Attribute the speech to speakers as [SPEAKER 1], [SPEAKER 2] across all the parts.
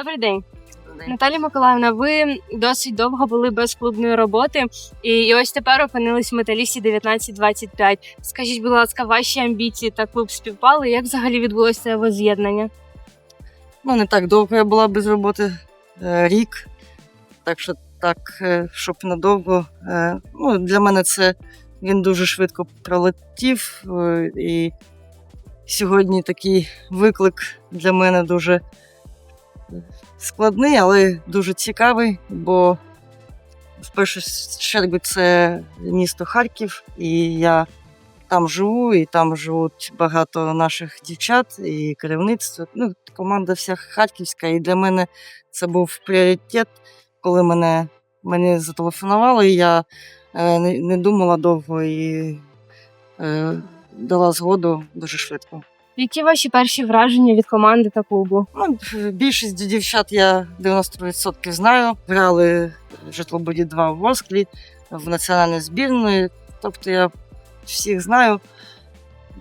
[SPEAKER 1] Добрий день. Наталя Миколаївна, ви досить довго були без клубної роботи, і, і ось тепер опинились в металісті 19-25. Скажіть, будь ласка, ваші амбіції та клуб співпали? Як взагалі відбулося це воз'єднання?
[SPEAKER 2] Ну, не так довго я була без роботи е, рік. Так що так, е, щоб надовго. е, Ну, для мене це він дуже швидко пролетів. е, І сьогодні такий виклик для мене дуже складний, але дуже цікавий, бо в першу чергу це місто Харків, і я там живу, і там живуть багато наших дівчат і керівництво. Ну, команда вся харківська, і для мене це був пріоритет, коли мене, мені зателефонували, я е, не думала довго і е, дала згоду дуже швидко.
[SPEAKER 1] Які ваші перші враження від команди та клубу?
[SPEAKER 2] Ну, більшість дівчат я 90% знаю. Грали в житлобуді 2 в Восклі, в національній збірної. Тобто я всіх знаю.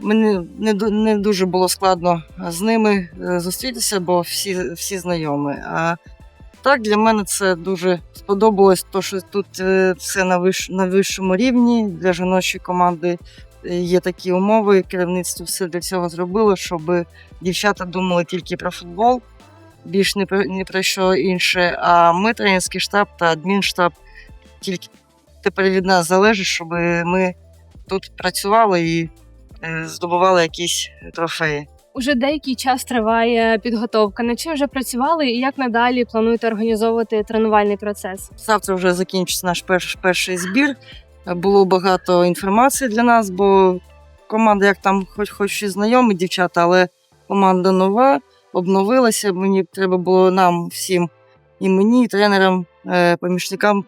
[SPEAKER 2] Мені не, не дуже було складно з ними е, зустрітися, бо всі, всі знайомі. А так для мене це дуже сподобалось, то що тут е, все на, виш, на вищому рівні для жіночої команди. Е, Є такі умови, керівництво все для цього зробило, щоб дівчата думали тільки про футбол, більш не про, не про що інше. А ми, тренерський штаб та адмінштаб, тільки тепер від нас залежить, щоб ми тут працювали і е, здобували якісь трофеї.
[SPEAKER 1] Уже деякий час триває підготовка. Над чим вже працювали і як надалі плануєте організовувати тренувальний процес?
[SPEAKER 2] Завтра вже закінчиться наш перш, перший збір. Було багато інформації для нас, бо команда, як там, хоч хоч і знайомі дівчата, але команда нова, обновилася. Мені треба було нам всім, і мені, і тренерам, е, помічникам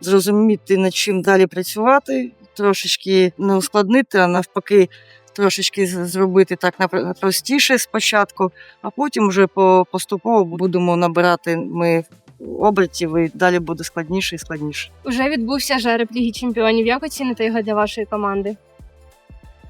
[SPEAKER 2] зрозуміти, над чим далі працювати, трошечки не ускладнити, а навпаки, трошечки зробити так простіше спочатку, а потім вже по- поступово будемо набирати ми обертів, і далі буде складніше і складніше.
[SPEAKER 1] Уже відбувся жереб Ліги Чемпіонів. Як оціните його для вашої команди?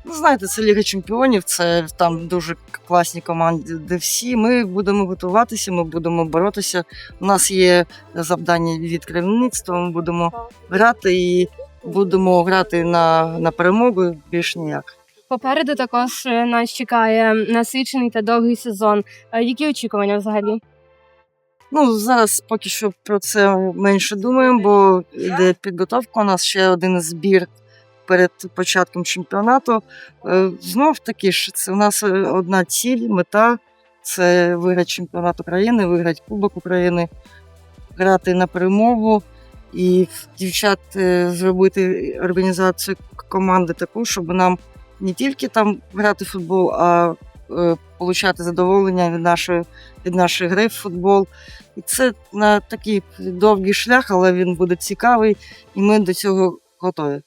[SPEAKER 2] Ну, знаєте, це Ліга Чемпіонів, це там дуже класні команди, де всі. Ми будемо готуватися, ми будемо боротися. У нас є завдання від керівництва, ми будемо грати і будемо грати на, на перемогу більш ніяк.
[SPEAKER 1] Попереду також е, нас чекає насичений та довгий сезон. Е, Які очікування взагалі?
[SPEAKER 2] Ну, зараз поки що про це менше думаємо, бо йде підготовка. У нас ще один збір перед початком чемпіонату. Е, Знов таки ж, це у нас е, одна ціль, мета це виграти чемпіонат України, виграти Кубок України, грати на перемогу і дівчат е, зробити організацію команди таку, щоб нам не тільки там грати в футбол, а получати задоволення від нашої, від нашої гри в футбол. І це на такий довгий шлях, але він буде цікавий, і ми до цього готові.